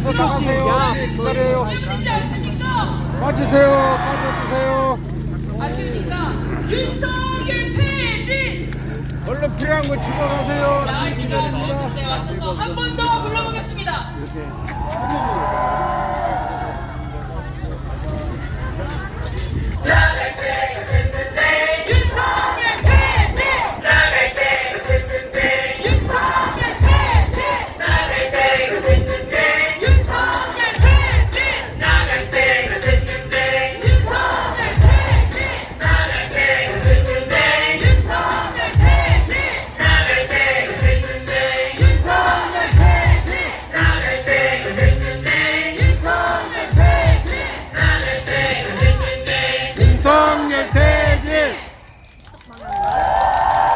앞에서 나가세요. 네, 기다려요. 아, 빠지세요. 빠져주세요. 아십니까? 윤석열 폐진! 얼른 필요한 거 주고 가세요. 나이가 넣었을 때 맞춰서 한 번 더 불러보겠습니다. 이렇게.